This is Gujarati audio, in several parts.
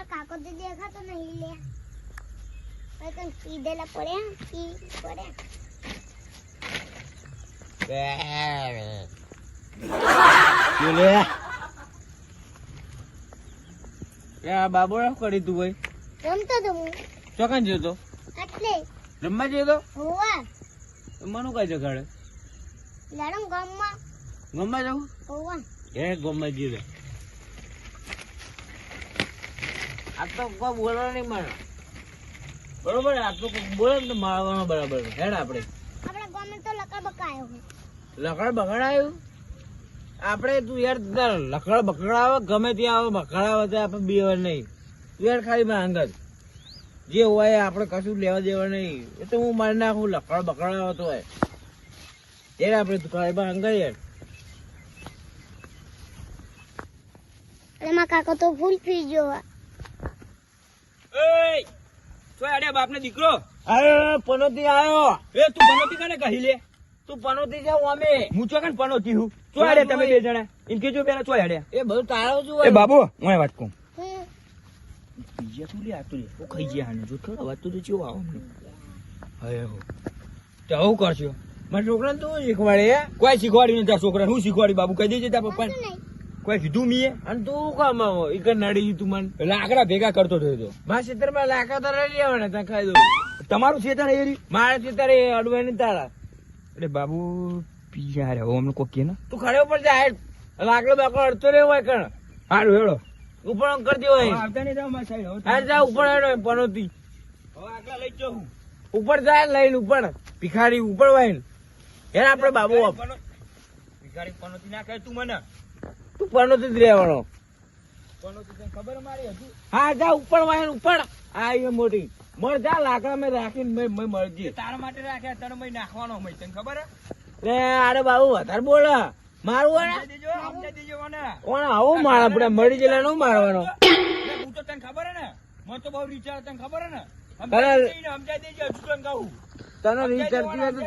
મારા કાકો તો દેખાતો નહીં લે. કઈ પીધેલા પડ્યા પી પડ્યા આ બાબો શું કરી તું ભાઈ? રમતો તો હું. ચોકન જ્યો તો? એટલે. રમવા જ્યો તો? હોવા. મનું કઈ જગાડે લડમ ગામમાં ગમવા. જવું હોવા. એ ગમવા જ્યો તો આ તો કોઈ બોલવા નહીં મારે બરોબર આ તો કોઈ બોલે ને તો મારવાનો બરાબર હેડ આપણે. આપણા ગામમાં તો લકા બકાયો લકડ બકડાયું આપણે તું યાર લકડ બકડાવે ગમે ત્યાં આવે બકડાવે તો આપણે બીવા નહીં. તું યાર ખાલી માં અંગત જે હોય એ આપણે કશું લેવા દેવા નહીં. એ તો હું મારી નાખું લકડ બકડાવે તો હોય. યાર આપણે તું ખાલી માં અંગત યાર. એમાં કાકો તો ફૂલ થઈ ગયો. એય ચોય અડે દીકરો. અરે પનોતી આવ્યો એ તું બનોતી કાને કહી લે? તું પનોતી જાવ અમે હું ચો કાને પનોતી હું? ચોય અડે તમે બે જણા? ઇન કે પેલા ચોય અડે એ બધું તારો જ એ બાબુ હું વાત કહું. હું બીજા તું લે આ તું? લે હું ખાઈ ગયા હાને જો ખરો વાત તો ચેવો આવો મને. હે હો તે આવું કરશો. મારા છોકરાને તું શીખવાડે? કોઈ શીખવાડી નથી છોકરાને હું શીખવાડી બાબુ કહી દેજે તારા પપ્પાને. નહીં. કોઈ કીધું મીએ? અને તું કામ આવો? એક નડી તું મને. લાકડા ભેગા કરતો થયો તો. મારા ક્ષેત્રમાં લાકડા તો લઈ આવે ત્યાં ખાઈ દઉં. તમારું ક્ષેત્ર એ રહ્યું? મારા ક્ષેત્ર એ અડવાય ને તારા. અરે બાબુ પીયા રે ઓમ કો કે ના. તું ખડે ઉપર જા હેડ. લાકડો બાકડો અડતો રહ્યો હોય કણ. હારું હેડો. ઉપર આમ દેવો અહીં આવતા નહીં જાવ મારી સાઈડ હાલ જા ઉપર હેડો પનોતી. હવે આગલા લઈ જાઉં. ઉપર જાય લઈને ઉપર. ભિખારી ઉપર વાઈને યાર આપણે બાબુ ભિખારી પનોતી ના કહે તું મને. તું જ રહેવાનો ખબર મારી હજુ હા જા ઉપર વાય ઉપર. આ એ મોટી. મર જા લાકડા મેં રાખીને મેં મેં મરજી તારા માટે રાખ્યા તને મય નાખવાનો મેં તને ખબર હે? લે અરે બાબુ વધારે બોલે. મારું સમજાઈ દેજો સમજાઈ દેજો કોણ? આવું માર આપણે મરી જાય નું મારવાનો? હું તો તને ખબર હે ને? મને તો બહુ વિચાર તને ખબર હે ને? સમજાઈ. દેજે હજુ તને કહું. તને હોય તો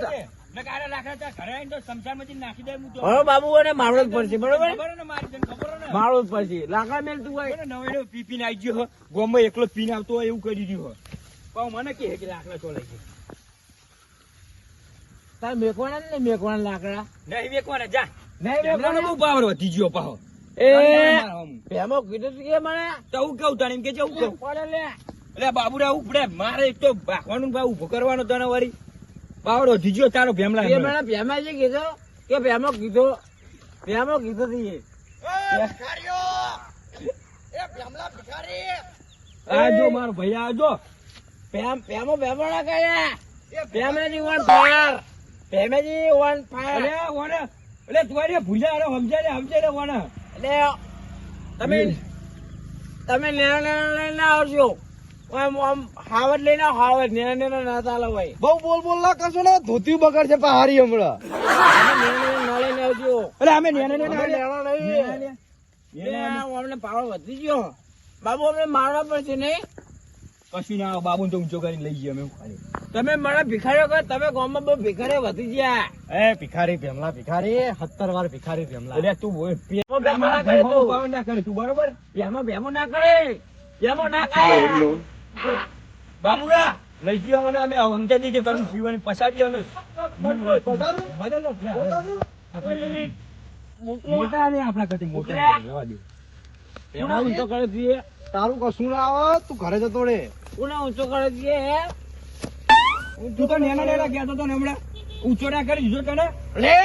હવે બાબુ હોય ને જ પડશે બરોબર? ખબર હે ને મારી તને ખબર હે ને? મારવો જ પડશે. લાકડા મેલ તું હોય નવેડો પી પીને આઈ ગયો ગોમાં એકલો પીને આવતો હોય એવું કરી દીધું પણ મને કે લાકડા ચોલાઈ ગયા. તાર મેકવાના ને મેકવાના લાકડા? નહીં મેકવાના જા. નહીં મેકવાના બહુ પાવર વધી ગયો પાહો. એ કીધું કે મને? તો હું કેવું તને એમ કે છે હું કેવું એટલે બાબુરા ઉપડે મારે એક તો ભાખવાનું ભાઈ ઊભો કરવાનો તને વળી. પાવડો જીજો તારો ભેમલા ભેમલા મને ભેમાજી કીધો કે ભેમો કીધો ભેમો કીધો થી આજો મારો ભાઈ આજો જો. ભેમ ભેમો ભેમણા કર્યા ભેમેજી વન ફાયર ભેમેજી વન અરે ફાયર ઓને એટલે તું અરે ભૂલ્યા અરે સમજાય રે સમજાય ઓને. એટલે તમે તમે નેના નેના લઈને આવજો. આમ આમ હાવજ લઈને આવો નેના નેના ના ચાલે ભાઈ. બહુ બોલ બોલ ના કરશો ને ધોતી બગડ છે હમણાં. તમે નેના નેના ના લઈને આવજો. એટલે અમે નેને નેને અમે આલ્યા. નેના નેના લે. એટલે અમને પાવર વધી ગયો. બાબુ અમને મારવા પડશે નહીં. કશું ના બાબુ તો ઊંચો કરીને લઈ ગયા અમે ખાલી. તમે મારા ભિખારીઓ કહો તમે ગામમાં બહુ ભિખારી વધી ગયા. એ ભિખારી ભેમલા ભિખારી સત્તર વાર ભિખારી ભેમલા. એટલે તું ભેમો કરે ના કરે તું બરોબર? ભેમો ભેમો ના કરે. ભેમો ના કરે. બાબુરા લઈ ગયો અને અમે સમજાઈ દીધી તારું જીવન પછાડી. અમે મોટા ને આપણા કરતી મોટા જવા દે. એમાં ઊંચો કરે છે તારું કશું ના આવે તું ઘરે જતો રે કોના ઊંચો કરે છે તું તો નેના નેના ગયા તો ને હમણાં ઊંચો ના કરી દીધો તને? લે!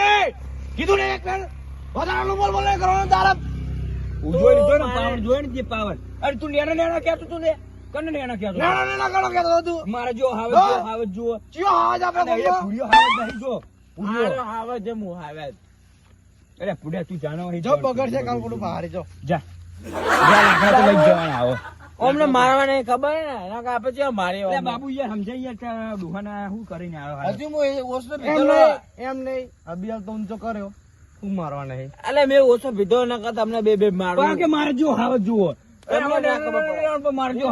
કીધું ને એક મિનિટ વધારાનું બોલ બોલ કરો તારા. જોઈ ને પાવર જોઈ ને પાવર અરે તું નેના નેના કહેતો તું ને કને નેના કહેતો ના ના કરો કહેતો હતો તું? મારે જો હાવે જો હાવે જો જો આવાજ આપે અને એ બોલો હાવે નહીં જો. હારો હાવે જે મુ હાવે અરે પુડે તું જાણો જો બગડ છે કાલ પડું બહાર જો. જા. જા લાકડા તો લઈ જવાના આવો. ઓમને મારવા નહીં ખબર ને? એના કા પછી મારીએ અરે બાબુ યાર સમજાય યાર હું શું કરીને આવ્યો? હજુ હું એ ઓછો એમ પીધો નહીં. એમ નહીં. અભિયાલ તો ઊંચો કર્યો. હું મારવા નહીં. અલે મેં ઓછો પીધો ન કરતા તમને બે બે મારવા કારણ કે મારે જો હાવ જુઓ. તમને જુઓ.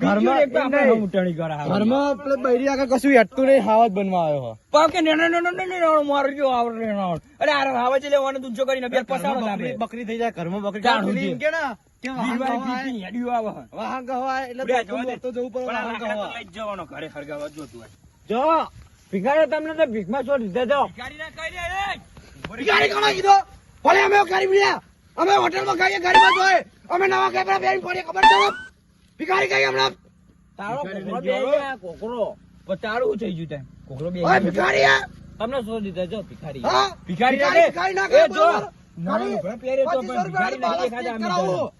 ઘરમાં તો કરે બૈરી આગળ કશું નહીં બનવા આવ્યો આવડે. અરે આ કરીને બે પસાડો બકરી થઈ જાય ઘરમાં બકરી કે ને જ ભિખારી તમને ભીખમાં છોડી દીધા જો ભિખારીને કહી દે, એય! ભિખારી કીધો? ભલે અમે ગાડી મળ્યા અમે હોટલમાં ખાઈએ ગાડીમાં જોઈએ અમે નવા કેમેરા બેન પડીએ ખબર છે ભિખારી કઈ હમણાં? તારો કોકરો બે કોકરો. તારું થઈ ગયું તેમ કોકરો બે ભિખારી તમને શું દીધા? જો ભિખારી. ભિખારી ભિખારી ના એ જો. બરોબર? નવા પહેરે તો પણ ભિખારી રૂપિયાની દેખાતા બાલાસ્ટિક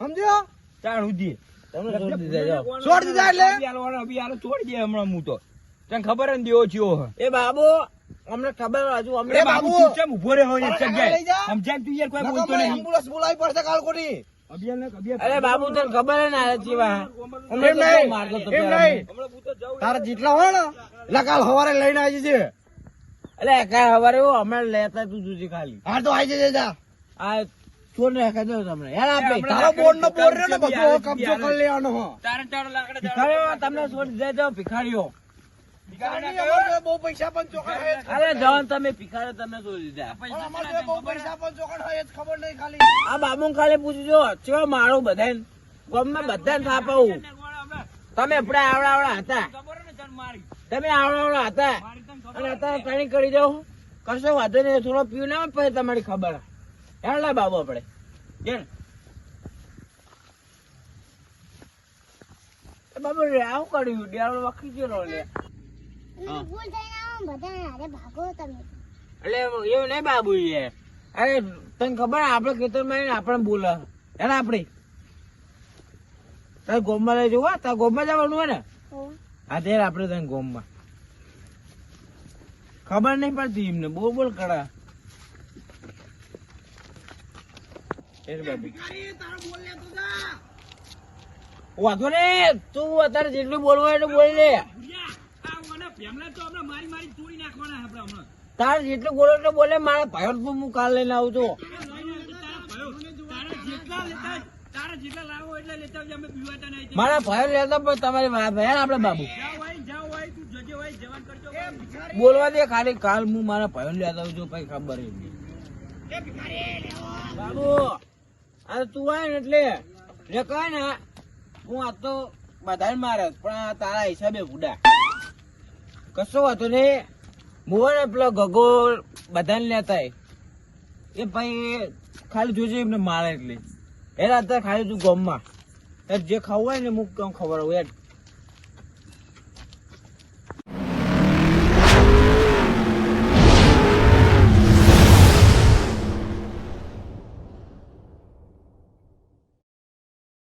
સમજ્યો? ચાલ ઉધી. તમને છોડી દીધા? જો. છોડ દીધા એટલે? અભી હાલો, છોડી દે હમણાં હું તો. તને ખબર જ દેવો એ બાબુ અમને ખબર હજુ અમને બાબુ. કેમ ઊભો રહ્યો એક અરે, જગ્યાએ? સમજાય તું યાર કોઈ બોલતો નહીં. એમ્બ્યુલન્સ બોલાવી પડશે કાલકોટી અરે બાબુ તને ખબર હે ના જીવા? એમ નહીં એમ નહીં. હમણાં હું તો જાઉં તારા જેટલા હોય ને એટલે કાલ સવારે લઈને આવી જજે. એટલે કાલ હવારે એવું હમણાં લેતા તું જુજી ખાલી. હા તો આવી જજે જા. આ છોડ ને ખાઈ દો તમને. યાર હમણાં તારો બોર્ડ નો બોર્ડ રહ્યો ને બધો કબજો કરી લેવાનો હો. તારે ચાર લાકડા તમને છોડી દેજો ભિખારીઓ બહુ પૈસા પણ ચોકડ અરે જવાન તમે ભિખારીઓ તમને છોડી દીધા પણ અમારે જોડે બહુ પૈસા પણ ચોકડ હોય જ ખબર નહીં ખાલી. આ બાબુ ખાલી પૂછજો ચેવા મારું ગામમાં બધાને થાપાવું તમે આપણે આવડા આવડા હતા. તમે આવડા આવડા હતા. અને અત્યારે ટ્રેનિંગ કરી દઉં કશો વાંધો નહીં થોડો પીવું ના પડે તમારી ખબર. હેલા બાબુ આપણે. કેમ? બાબુ રે આવું કર્યું? ડિયાળો વખી ગયો લે ભૂલ થઈને આવો બધાને હારે ભાગો તમે. એટલે એવું નહીં બાબુ એ. અરે તને ખબર આપણે ખેતરમાં આપણે બોલે યાર આપણે? તારે ગોમમાં લઈ જવું તારે ગોમમાં જવાનું હોય ને? હા. ત્યારે આપણે તને ગોમમાં. ખબર નહીં પડતી એમને બોલ બોલ કરા વાંધો ને તું અત્યારે જેટલું બોલવું એટલું બોલી લે. તારે જેટલું બોલો એટલું બોલે મારા ભાઈઓ હું કાલ લઈને આવું છું. તારા જેટલા લેતા તારા જેટલા લાવો એટલા લેતા આવજે, અમે પીવાતા નહીં. મારા ભાઈઓ લેતા પણ તમારી વાત ભાઈ આપણે બાબુ. બોલવા દે ખાલી કાલ હું મારા ભાઈઓ લેતા આવું છું કઈ ખબર બાબુ આ તું આય ને એટલે એટલે કઈ ને હું આ તો બધાને મારે પણ આ તારા હિસાબે ભૂડા કશો વાંધો નહીં. મોહન પેલો ગગો બધાને લેતા. એ ભાઈ ખાલી જોજે એમને મારે એટલે. એ રાતે ખાલી તું ગમમાં. જે ખાવું હોય ને હું ખબર હોય